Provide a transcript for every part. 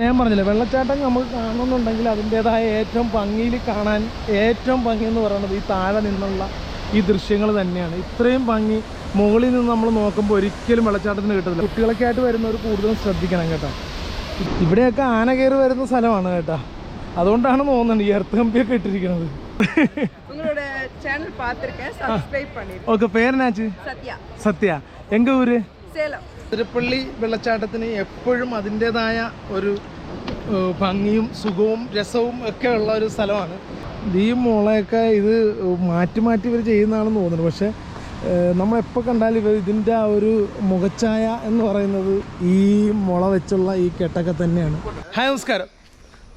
ഞാൻ പറഞ്ഞില്ലേ വെള്ളച്ചാട്ടം നമ്മൾ കാണുന്നുണ്ടെങ്കിൽ അതിന്റേതായ ഏറ്റവും ഭംഗിയിൽ കാണാൻ ഏറ്റവും ഭംഗി എന്ന് പറയുന്നത് ഈ താഴെ നിന്നുള്ള ഈ ദൃശ്യങ്ങൾ തന്നെയാണ്. ഇത്രയും ഭംഗി മുകളിൽ നിന്ന് നമ്മൾ നോക്കുമ്പോൾ ഒരിക്കലും വെള്ളച്ചാട്ടത്തിന് കിട്ടത്തില്ല. കുട്ടികളൊക്കെ ആയിട്ട് വരുന്നവർ കൂടുതലും ശ്രദ്ധിക്കണം കേട്ടോ. ഇവിടെയൊക്കെ ആന കയറി വരുന്ന സ്ഥലമാണ് കേട്ടോ. അതുകൊണ്ടാണ് തോന്നുന്നത് ഈ എർത്ത് കമ്പിയൊക്കെ ഇട്ടിരിക്കുന്നത്. ഓക്കെ പേരനാച്ച് സത്യ. സത്യ. എങ്ക ഊര്? സേലം തിരുപ്പള്ളി വെള്ളച്ചാട്ടത്തിന് എപ്പോഴും അതിന്റെതായ ഒരു ഭംഗിയും സുഖവും രസവും ഒക്കെ ഉള്ള ഒരു സ്ഥലമാണ്. ഈ മുളയൊക്കെ ഇത് മാറ്റി മാറ്റി ഇവർ ചെയ്യുന്നതാണെന്ന് തോന്നുന്നു. പക്ഷേ നമ്മളെപ്പോൾ കണ്ടാലും ഇവർ ഇതിന്റെ ആ ഒരു മുഖച്ഛായ എന്ന് പറയുന്നത് ഈ മുള വെച്ചുള്ള ഈ കെട്ടൊക്കെ തന്നെയാണ്. ഹായ് നമസ്കാരം.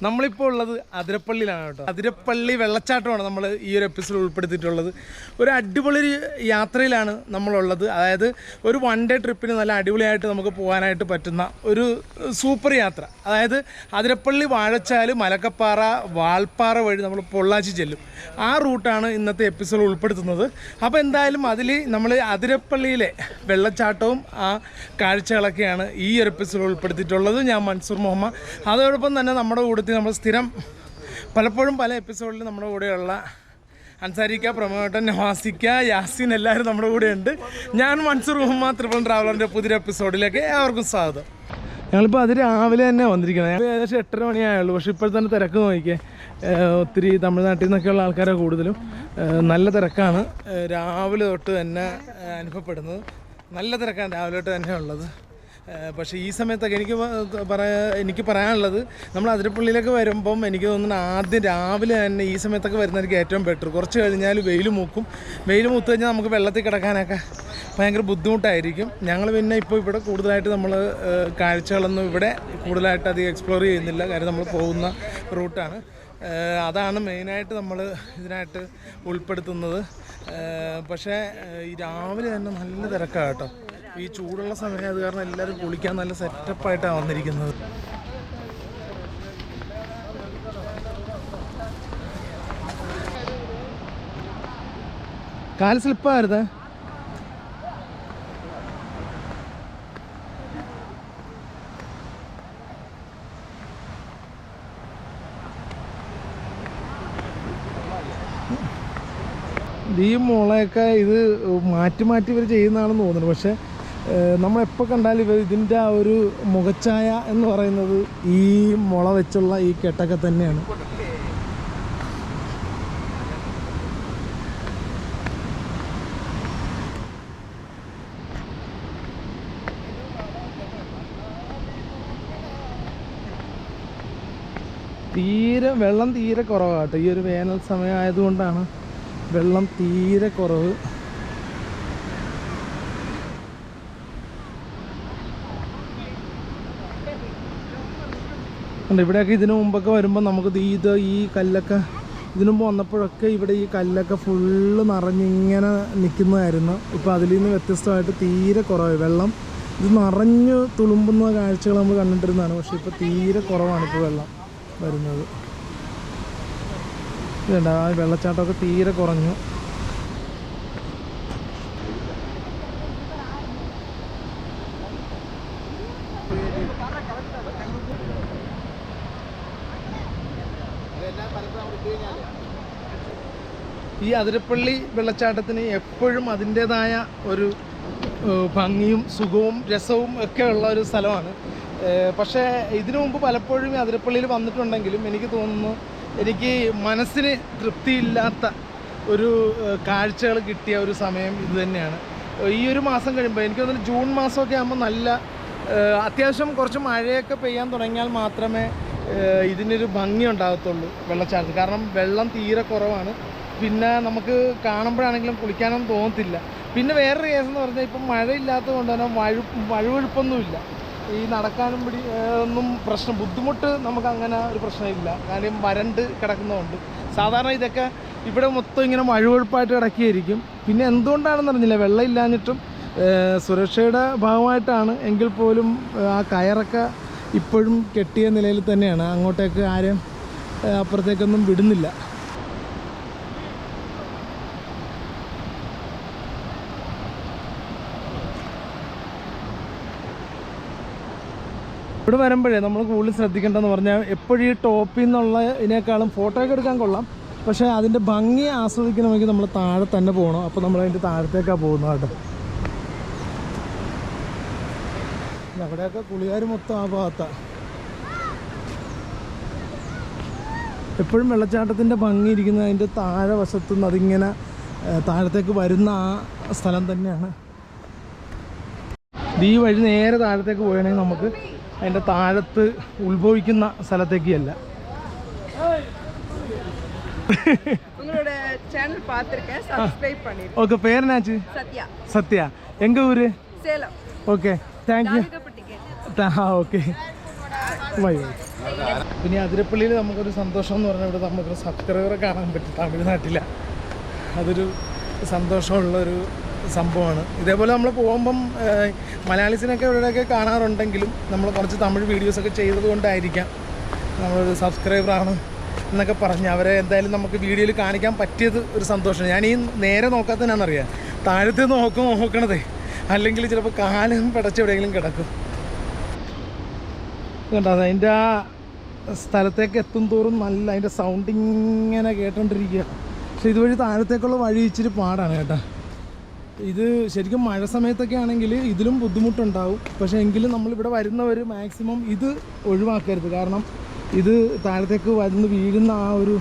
നമ്മളിപ്പോൾ ഉള്ളത് അതിരപ്പള്ളിയിലാണ് കേട്ടോ. അതിരപ്പള്ളി വെള്ളച്ചാട്ടമാണ് നമ്മൾ ഈ ഒരു എപ്പിസോഡ് ഉൾപ്പെടുത്തിയിട്ടുള്ളത്. ഒരു അടിപൊളി യാത്രയിലാണ് നമ്മളുള്ളത്. അതായത് ഒരു വൺ ഡേ ട്രിപ്പിന് നല്ല അടിപൊളിയായിട്ട് നമുക്ക് പോകാനായിട്ട് പറ്റുന്ന ഒരു സൂപ്പർ യാത്ര. അതായത് അതിരപ്പള്ളി വാഴച്ചാൽ മലക്കപ്പാറ വാൾപ്പാറ വഴി നമ്മൾ പൊള്ളാച്ചി ചെല്ലും. ആ റൂട്ടാണ് ഇന്നത്തെ എപ്പിസോഡ് ഉൾപ്പെടുത്തുന്നത്. അപ്പോൾ എന്തായാലും അതിൽ നമ്മൾ അതിരപ്പള്ളിയിലെ വെള്ളച്ചാട്ടവും ആ കാഴ്ചകളൊക്കെയാണ് ഈ ഒരു എപ്പിസോഡ് ഉൾപ്പെടുത്തിയിട്ടുള്ളത്. ഞാൻ മൻസൂർ മുഹമ്മദ്. അതോടൊപ്പം തന്നെ നമ്മുടെ കൂട്ടത്തിൽ നമ്മൾ സ്ഥിരം പലപ്പോഴും പല എപ്പിസോഡിലും നമ്മുടെ കൂടെയുള്ള അൻസാരിക്ക പ്രമോട്ടൻ നവാസിക്ക യാസിൻ എല്ലാവരും നമ്മുടെ കൂടെ ഉണ്ട് ഞാൻ മൻസൂർ മുഹമ്മദ് ത്രിപുൺ ട്രാവലറിന്റെ പുതിയ എപ്പിസോഡിലേക്ക് ഏവർക്കും സ്വാഗതം. ഞങ്ങളിപ്പോൾ അത് രാവിലെ തന്നെ വന്നിരിക്കുന്നത് ഞങ്ങൾ ഏകദേശം എട്ടര മണിയായുള്ളൂ. പക്ഷേ ഇപ്പോൾ തന്നെ തിരക്ക് നോക്കിയേ. ഒത്തിരി തമിഴ്നാട്ടിൽ നിന്നൊക്കെയുള്ള ആൾക്കാരെ കൂടുതലും. നല്ല തിരക്കാണ്. രാവിലെ തൊട്ട് തന്നെ അനുഭവപ്പെടുന്നത്. നല്ല തിരക്കാണ് രാവിലെ തൊട്ട് തന്നെ ഉള്ളത്. പക്ഷേ ഈ സമയത്തൊക്കെ എനിക്ക് പറയാ എനിക്ക് പറയാനുള്ളത് നമ്മൾ അതിരപ്പള്ളിയിലേക്ക് വരുമ്പം എനിക്ക് തോന്നുന്നു ആദ്യം രാവിലെ തന്നെ ഈ സമയത്തൊക്കെ വരുന്നതായിരിക്കും ഏറ്റവും ബെറ്റർ കുറച്ച് കഴിഞ്ഞാൽ വെയിൽ മൂക്കും. വെയിൽ മൂത്ത് കഴിഞ്ഞാൽ നമുക്ക് വെള്ളത്തിൽ കിടക്കാനൊക്കെ ഭയങ്കര ബുദ്ധിമുട്ടായിരിക്കും. ഞങ്ങൾ പിന്നെ ഇപ്പോൾ ഇവിടെ കൂടുതലായിട്ട് നമ്മൾ കാഴ്ചകളൊന്നും ഇവിടെ കൂടുതലായിട്ട് അധികം എക്സ്പ്ലോർ ചെയ്യുന്നില്ല. കാര്യം നമ്മൾ പോകുന്ന റൂട്ടാണ്. അതാണ് മെയിനായിട്ട് നമ്മൾ ഇതിനായിട്ട് ഉൾപ്പെടുത്തുന്നത്. പക്ഷേ ഈ രാവിലെ തന്നെ നല്ല തിരക്കാണ് കേട്ടോ. ഈ ചൂടുള്ള സമയം അത് കാരണം എല്ലാവരും കുളിക്കാൻ നല്ല സെറ്റപ്പായിട്ടാണ് വന്നിരിക്കുന്നത്. കാൽ സ്ലിപ്പായിരുന്നേ ഈ മുളയൊക്കെ ഇത് മാറ്റി മാറ്റി ഇവർ ചെയ്യുന്നതാണെന്ന് തോന്നുന്നു. പക്ഷേ നമ്മളെപ്പോൾ കണ്ടാലും ഇതിന്റെ ആ ഒരു മുഖച്ഛായ എന്ന് പറയുന്നത് ഈ മുള വെച്ചുള്ള ഈ കെട്ടൊക്കെ തന്നെയാണ്. തീരെ വെള്ളം തീരെ കുറവാട്ടോ ഈ ഒരു വേനൽ സമയം ആയതുകൊണ്ടാണ് വെള്ളം തീരെ കുറവ്. ഉണ്ട്. ഇവിടെയൊക്കെ ഇതിനു മുമ്പൊക്കെ വരുമ്പോൾ നമുക്ക് ഇത് ഈ കല്ലൊക്കെ ഇതിനു മുമ്പ് വന്നപ്പോഴൊക്കെ ഇവിടെ ഈ കല്ലൊക്കെ ഫുള്ള് നിറഞ്ഞിങ്ങനെ നിൽക്കുന്നതായിരുന്നു. ഇപ്പോൾ അതിൽ നിന്ന് വ്യത്യസ്തമായിട്ട് തീരെ കുറവായി വെള്ളം ഇത് നിറഞ്ഞ് തുളുമ്പുന്ന കാഴ്ചകൾ നമ്മൾ കണ്ടിട്ടിരുന്നതാണ്. പക്ഷേ ഇപ്പോൾ തീരെ കുറവാണ് ഇപ്പോൾ വെള്ളം വരുന്നത്. ആ വെള്ളച്ചാട്ടമൊക്കെ തീരെ കുറഞ്ഞു. ഈ അതിരപ്പള്ളി വെള്ളച്ചാട്ടത്തിന് എപ്പോഴും അതിന്റെതായ ഒരു ഭംഗിയും സുഖവും രസവും ഒക്കെ ഉള്ള ഒരു സ്ഥലമാണ്. പക്ഷേ ഇതിനു മുമ്പ് പലപ്പോഴും ഈ അതിരപ്പള്ളിയിൽ വന്നിട്ടുണ്ടെങ്കിലും എനിക്ക് തോന്നുന്നു എനിക്ക് മനസ്സിന് തൃപ്തിയില്ലാത്ത ഒരു കാഴ്ചകൾ കിട്ടിയ ഒരു സമയം ഇത് തന്നെയാണ്. ഈ ഒരു മാസം കഴിയുമ്പോൾ എനിക്ക് തോന്നുന്നു ജൂൺ മാസമൊക്കെ ആകുമ്പോൾ നല്ല അത്യാവശ്യം കുറച്ച് മഴയൊക്കെ പെയ്യാൻ തുടങ്ങിയാൽ മാത്രമേ ഇതിനൊരു ഭംഗി ഉണ്ടാകത്തുള്ളൂ വെള്ളച്ചാട്ടത്തിൽ. കാരണം വെള്ളം തീരെ കുറവാണ്. പിന്നെ നമുക്ക് കാണുമ്പോഴാണെങ്കിലും കുളിക്കാനൊന്നും തോന്നത്തില്ല. പിന്നെ വേറൊരു കേസ് എന്ന് പറഞ്ഞാൽ ഇപ്പം മഴയില്ലാത്തത് കൊണ്ട് തന്നെ വഴു വഴുവഴുപ്പൊന്നുമില്ല. ഈ നടക്കാനും പിടി ഒന്നും പ്രശ്നം ബുദ്ധിമുട്ട് നമുക്ക് അങ്ങനെ ഒരു പ്രശ്നമില്ല. കാര്യം വരണ്ട് കിടക്കുന്നതുകൊണ്ട്. സാധാരണ ഇതൊക്കെ ഇവിടെ മൊത്തം ഇങ്ങനെ വഴുവഴുപ്പായിട്ട് കിടക്കുകയായിരിക്കും. പിന്നെ എന്തുകൊണ്ടാണെന്ന് അറിഞ്ഞില്ല വെള്ളം ഇല്ലാഞ്ഞിട്ടും ഏഹ് സുരക്ഷയുടെ ഭാഗമായിട്ടാണ് എങ്കിൽ പോലും ആ കയറൊക്കെ ഇപ്പോഴും കെട്ടിയ നിലയിൽ തന്നെയാണ്. അങ്ങോട്ടേക്ക് ആരും അപ്പുറത്തേക്കൊന്നും വിടുന്നില്ല. ഇവിടെ വരുമ്പോഴേ നമ്മൾ കൂടുതൽ ശ്രദ്ധിക്കേണ്ടതെന്ന് പറഞ്ഞാൽ എപ്പോഴും ഈ ടോപ്പിൽ നിന്നുള്ള ഇതിനേക്കാളും ഫോട്ടോ ഒക്കെ എടുക്കാൻ കൊള്ളാം. പക്ഷേ അതിന്റെ ഭംഗി ആസ്വദിക്കണമെങ്കിൽ നമ്മൾ താഴെ തന്നെ പോകണം. അപ്പോൾ നമ്മൾ അതിന്റെ താഴത്തേക്കാണ് പോകുന്നത് കേട്ടോ. അവിടെയൊക്കെ കുളികാർ മൊത്തം ആ ഭാഗത്താണ് എപ്പോഴും വെള്ളച്ചാട്ടത്തിന്റെ ഭംഗി ഇരിക്കുന്ന അതിന്റെ താഴെ വശത്തു നിന്ന് അതിങ്ങനെ താഴത്തേക്ക് വരുന്ന ആ സ്ഥലം തന്നെയാണ്. ഈ വഴി നേരെ താഴത്തേക്ക് പോയണമെങ്കിൽ നമുക്ക് അതിന്റെ താഴത്ത് ഉത്ഭവിക്കുന്ന സ്ഥലത്തേക്ക് അല്ല ഓക്കെ പേരനാച്ച് സത്യ. എങ്ക ഊര്? Okay thank you okay. പിന്നെ അതിരപ്പള്ളിയിൽ നമുക്കൊരു സന്തോഷം എന്ന് പറഞ്ഞാൽ ഇവിടെ നമുക്കൊരു സബ്സ്ക്രൈബറെ കാണാൻ പറ്റും തമിഴ്നാട്ടിലെ. അതൊരു സന്തോഷമുള്ളൊരു സംഭവമാണ്. ഇതേപോലെ നമ്മൾ പോകുമ്പം മലയാളീസിനൊക്കെ ഇവിടെയൊക്കെ കാണാറുണ്ടെങ്കിലും നമ്മൾ കുറച്ച് തമിഴ് വീഡിയോസൊക്കെ ചെയ്തത് കൊണ്ടായിരിക്കാം നമ്മളൊരു സബ്സ്ക്രൈബറാണ് എന്നൊക്കെ പറഞ്ഞ് അവരെ എന്തായാലും നമുക്ക് വീഡിയോയിൽ കാണിക്കാൻ പറ്റിയത് ഒരു സന്തോഷമാണ്. ഞാൻ ഈ നേരെ നോക്കാത്തതിനാണെന്നറിയാം താഴത്തെ നോക്കും നോക്കണതേ. അല്ലെങ്കിൽ ചിലപ്പോൾ കാലം പിടച്ച് എവിടെയെങ്കിലും കിടക്കും. കണ്ടോ? അതിന്റെ ആ സ്ഥലത്തേക്ക് എത്തും തോറും നല്ല അതിന്റെ സൗണ്ട് ഇങ്ങനെ കേട്ടോണ്ടിരിക്കുക. പക്ഷെ ഇതുവഴി താഴത്തേക്കുള്ള വഴി ഇച്ചിരി പാടാണ് കേട്ടോ. ഇത് ശരിക്കും മഴ സമയത്തൊക്കെ ആണെങ്കിൽ ഇതിലും ബുദ്ധിമുട്ടുണ്ടാവും. പക്ഷേ എങ്കിലും നമ്മളിവിടെ വരുന്നവർ മാക്സിമം ഇത് ഒഴിവാക്കരുത്. കാരണം ഇത് താഴത്തേക്ക് വന്ന് വീഴുന്ന ആ ഒരു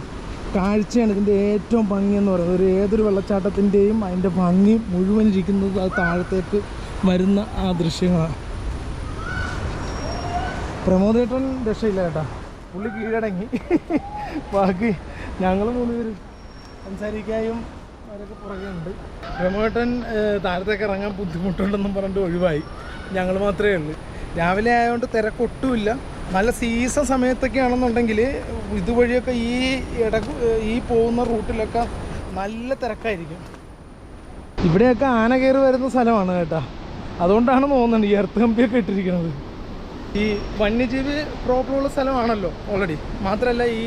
കാഴ്ചയാണ് ഇതിന്റെ ഏറ്റവും ഭംഗി എന്ന് പറയുന്നത്. ഒരു ഏതൊരു വെള്ളച്ചാട്ടത്തിന്റെയും അതിന്റെ ഭംഗി മുഴുവൻ ഇരിക്കുന്നത് അത് താഴത്തേക്ക് വരുന്ന ആ ദൃശ്യങ്ങളാണ്. പ്രമോദേട്ടൻ രക്ഷയില്ല കേട്ടോ. പുള്ളി കീഴടങ്ങി. ബാക്കി ഞങ്ങൾ മൂന്ന് പേര് സംസാരിക്കാനും അവരൊക്കെ പുറകെ ഉണ്ട്. പ്രമോദേട്ടൻ താഴത്തേക്ക് ഇറങ്ങാൻ ബുദ്ധിമുട്ടുണ്ടെന്നും പറഞ്ഞിട്ട് ഒഴിവായി. ഞങ്ങൾ മാത്രമേ ഉള്ളൂ. രാവിലെ ആയതുകൊണ്ട് തിരക്കൊട്ടുമില്ല നല്ല സീസൺ സമയത്തൊക്കെ ആണെന്നുണ്ടെങ്കിൽ ഇതുവഴിയൊക്കെ ഈ ഇട ഈ പോകുന്ന റൂട്ടിലൊക്കെ നല്ല തിരക്കായിരിക്കും. ഇവിടെയൊക്കെ ആന കയറി വരുന്ന സ്ഥലമാണ് കേട്ടോ. അതുകൊണ്ടാണ് തോന്നുന്നത് ഈ എർത്ത് കമ്പിയൊക്കെ ഇട്ടിരിക്കുന്നത്. ഈ വന്യജീവി പ്രോബ്ലമുള്ള സ്ഥലമാണല്ലോ ഓൾറെഡി മാത്രമല്ല ഈ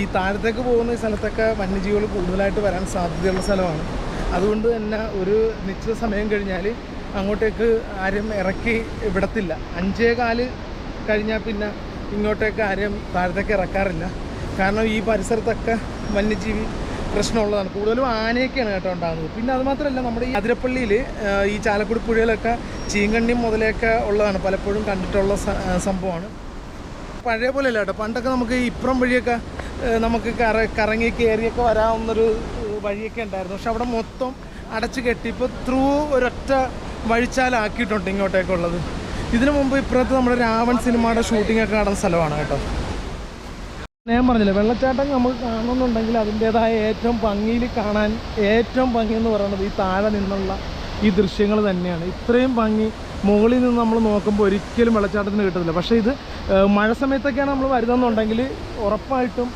ഈ താഴത്തേക്ക് പോകുന്ന ഈ സ്ഥലത്തൊക്കെ വന്യജീവികൾ കൂടുതലായിട്ട് വരാൻ സാധ്യതയുള്ള സ്ഥലമാണ്. അതുകൊണ്ട് തന്നെ ഒരു നിശ്ചിത സമയം കഴിഞ്ഞാൽ അങ്ങോട്ടേക്ക് ആരും ഇറക്കി വിടത്തില്ല. അഞ്ചേ കാൽ കഴിഞ്ഞാൽ പിന്നെ ഇങ്ങോട്ടേക്ക് ആരും താഴത്തേക്ക് ഇറക്കാറില്ല. കാരണം ഈ പരിസരത്തൊക്കെ വന്യജീവി പ്രശ്നമുള്ളതാണ്. കൂടുതലും ആനയൊക്കെയാണ് കേട്ടോ ഉണ്ടാകുന്നത്. പിന്നെ അത് മാത്രമല്ല നമ്മുടെ ഈ അതിരപ്പള്ളിയിൽ ഈ ചാലക്കുടി പുഴയിലൊക്കെ ചീങ്കണ്ണി മുതലൊക്കെ ഉള്ളതാണ് പലപ്പോഴും കണ്ടിട്ടുള്ള സംഭവമാണ്. പഴയ പോലെ അല്ല കേട്ടോ. പണ്ടൊക്കെ നമുക്ക് ഇപ്പുറം വഴിയൊക്കെ നമുക്ക് കറ കറങ്ങി കയറിയൊക്കെ വരാവുന്നൊരു വഴിയൊക്കെ ഉണ്ടായിരുന്നു. പക്ഷെ അവിടെ മൊത്തം അടച്ചു കെട്ടി ഇപ്പോൾ ത്രൂ ഒരൊറ്റ വഴിച്ചാലാക്കിയിട്ടുണ്ട് ഇങ്ങോട്ടേക്കുള്ളത് ഇതിനു മുമ്പ് ഇപ്പുറത്ത് നമ്മുടെ രാവൺ സിനിമയുടെ ഷൂട്ടിംഗ് ഒക്കെ നടന്ന സ്ഥലമാണ് കേട്ടോ. ഞാൻ പറഞ്ഞില്ല വെള്ളച്ചാട്ടം നമ്മൾ കാണുന്നുണ്ടെങ്കിൽ അതിന്റേതായ ഏറ്റവും ഭംഗിയിൽ കാണാൻ ഏറ്റവും ഭംഗി എന്ന് പറയുന്നത് ഈ താഴെ നിന്നുള്ള ഈ ദൃശ്യങ്ങൾ തന്നെയാണ്. ഇത്രയും ഭംഗി മുകളിൽ നിന്ന് നമ്മൾ നോക്കുമ്പോൾ ഒരിക്കലും വെള്ളച്ചാട്ടത്തിന് കിട്ടത്തില്ല. പക്ഷേ ഇത് മഴ സമയത്തൊക്കെയാണ് നമ്മൾ വരുന്നതെന്നുണ്ടെങ്കിൽ ഉറപ്പായിട്ടും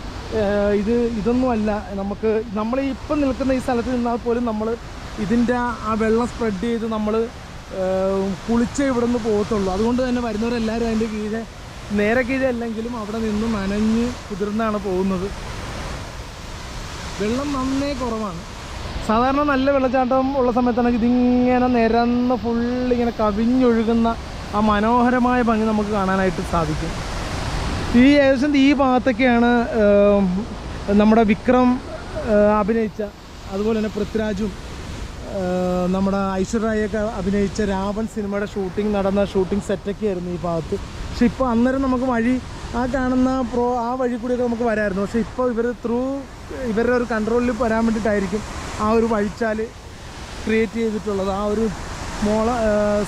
ഇത് ഇതൊന്നുമല്ല നമുക്ക് നമ്മൾ ഇപ്പം നിൽക്കുന്ന ഈ സ്ഥലത്ത് നിന്നാൽ പോലും നമ്മൾ ഇതിന്റെ ആ വെള്ളം സ്പ്രെഡ് ചെയ്ത് നമ്മൾ കുളിച്ചേ ഇവിടെ നിന്ന് പോകത്തുള്ളൂ. അതുകൊണ്ട് തന്നെ വരുന്നവരെല്ലാവരും അതിന്റെ കീഴെ നേരെ കീഴെ അല്ലെങ്കിലും അവിടെ നിന്ന് നനഞ്ഞ് കുതിർന്നാണ് പോകുന്നത്. വെള്ളം നന്നേ കുറവാണ്. സാധാരണ നല്ല വെള്ളച്ചാട്ടം ഉള്ള സമയത്താണെങ്കിൽ ഇതിങ്ങനെ നിരന്ന് ഫുള്ള് ഇങ്ങനെ കവിഞ്ഞൊഴുകുന്ന ആ മനോഹരമായ ഭംഗി നമുക്ക് കാണാനായിട്ട് സാധിക്കും. ഈ ഏകദേശം ഈ ഭാഗത്തൊക്കെയാണ് നമ്മുടെ വിക്രം അഭിനയിച്ച അതുപോലെ തന്നെ പൃഥ്വിരാജും നമ്മുടെ ഐശ്വര്യയൊക്കെ അഭിനയിച്ച രാവൺ സിനിമയുടെ ഷൂട്ടിംഗ് നടന്ന ഷൂട്ടിംഗ് സെറ്റൊക്കെ ആയിരുന്നു ഈ ഭാഗത്ത്. പക്ഷെ ഇപ്പോൾ അന്നേരം നമുക്ക് വഴി ആ കാണുന്ന പ്രോ ആ വഴി കൂടിയൊക്കെ നമുക്ക് വരായിരുന്നു. പക്ഷെ ഇപ്പോൾ ഇവർ ത്രൂ ഇവരുടെ ഒരു കൺട്രോളിൽ വരാൻ വേണ്ടിയിട്ടായിരിക്കും ആ ഒരു വഴിച്ചാൽ ക്രിയേറ്റ് ചെയ്തിട്ടുള്ളത് ആ ഒരു മോള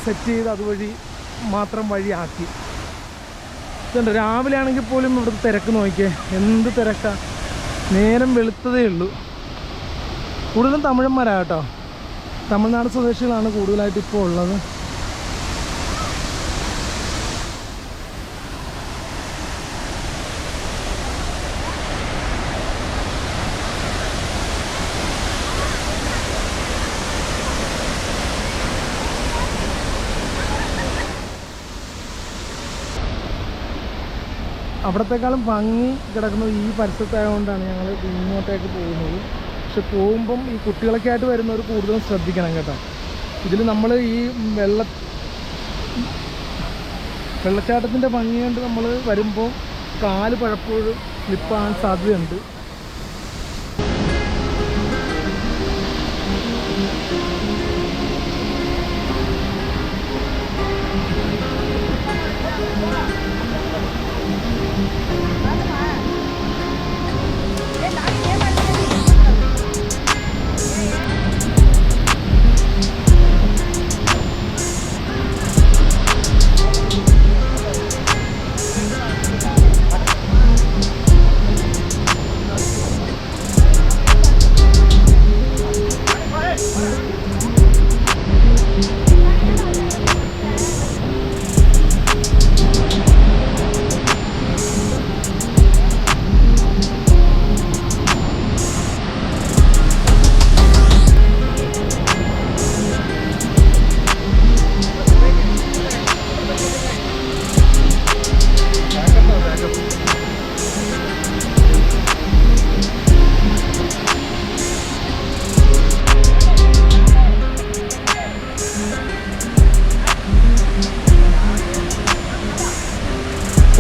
സെറ്റ് ചെയ്ത് അതുവഴി മാത്രം വഴിയാക്കി. ഇതുണ്ട് രാവിലെ ആണെങ്കിൽ പോലും ഇവിടുത്തെ തിരക്ക് നോക്കിയേ എന്ത് തിരക്കാ. നേരം വെളുത്തതേ ഉള്ളൂ. കൂടുതലും തമിഴന്മാരാ കേട്ടോ. തമിഴ്നാട് സ്വദേശികളാണ് കൂടുതലായിട്ട് ഇപ്പോൾ ഉള്ളത്. അവിടത്തെക്കാളും ഭംഗി കിടക്കുന്നത് ഈ പരിസരത്തായതുകൊണ്ടാണ് ഞങ്ങൾ ഇങ്ങോട്ടേക്ക് പോകുന്നത്. പക്ഷെ പോകുമ്പം ഈ കുട്ടികളൊക്കെ ആയിട്ട് വരുന്നവർ കൂടുതലും ശ്രദ്ധിക്കണം കേട്ടോ. ഇതിൽ നമ്മൾ ഈ വെള്ള വെള്ളച്ചാട്ടത്തിന്റെ ഭംഗി കൊണ്ട് നമ്മൾ വരുമ്പോൾ കാൽ പലപ്പോഴും സ്ലിപ്പാകാൻ സാധ്യതയുണ്ട്.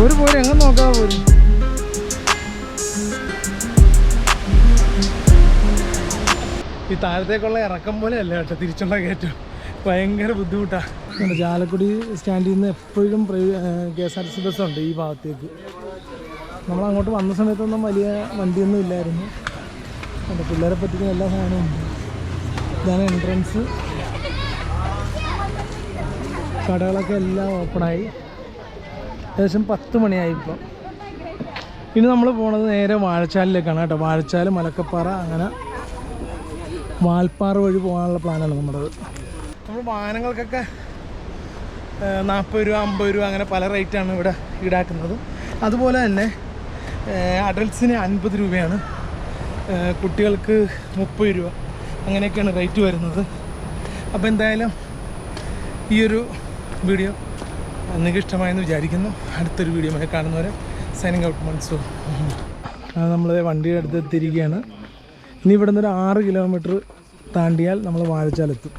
ഒരു പോരെ എങ്ങനെ നോക്കാതെ പോലും ഈ താഴത്തേക്കുള്ള ഇറക്കം പോലെ അല്ല കേട്ടോ തിരിച്ചുള്ള കയറ്റം ഭയങ്കര ബുദ്ധിമുട്ടാണ് ചാലക്കുടി സ്റ്റാൻഡിൽ നിന്ന് എപ്പോഴും കെ എസ് ആർ സി ബസ്സുണ്ട് ഈ ഭാഗത്തേക്ക്. നമ്മൾ അങ്ങോട്ട് വന്ന സമയത്തൊന്നും വലിയ വണ്ടിയൊന്നും ഇല്ലായിരുന്നു. എന്റെ പിള്ളേരെ പറ്റിക്കുന്ന എല്ലാ സാധനവും ഇതാണ് എൻട്രൻസ് കടകളൊക്കെ എല്ലാം ഓപ്പണായി ഏകദേശം പത്ത് മണിയായി ഇപ്പം ഇനി നമ്മൾ പോണത് നേരെ വാഴച്ചാലിലേക്കാണ് കേട്ടോ. വാഴച്ചാൽ മലക്കപ്പാറ അങ്ങനെ വാൽപ്പാറ വഴി പോകാനുള്ള പ്ലാനാണ് നമ്മുടേത് നമ്മൾ വാഹനങ്ങൾക്കൊക്കെ നാൽപ്പത് രൂപ അമ്പത് രൂപ അങ്ങനെ പല റേറ്റാണ് ഇവിടെ ഈടാക്കുന്നത്. അതുപോലെ തന്നെ അഡൽട്ട്സിന് അൻപത് രൂപയാണ്. കുട്ടികൾക്ക് മുപ്പത് രൂപ. അങ്ങനെയൊക്കെയാണ് റേറ്റ് വരുന്നത്. അപ്പോൾ എന്തായാലും ഈ ഒരു വീഡിയോ നിങ്ങൾക്ക് ഇഷ്ടമായെന്ന് വിചാരിക്കുന്നു. അടുത്തൊരു വീഡിയോ കാണുന്നവരെ സൈനിങ് ഔട്ട് മൺസൂർ നമ്മൾ വണ്ടിയുടെ അടുത്ത് എത്തിയിരിക്കുകയാണ്. ഇനി ഇവിടുന്ന് ഒരു ആറ് കിലോമീറ്റർ താണ്ടിയാൽ നമ്മൾ വാഴച്ചാലെത്തും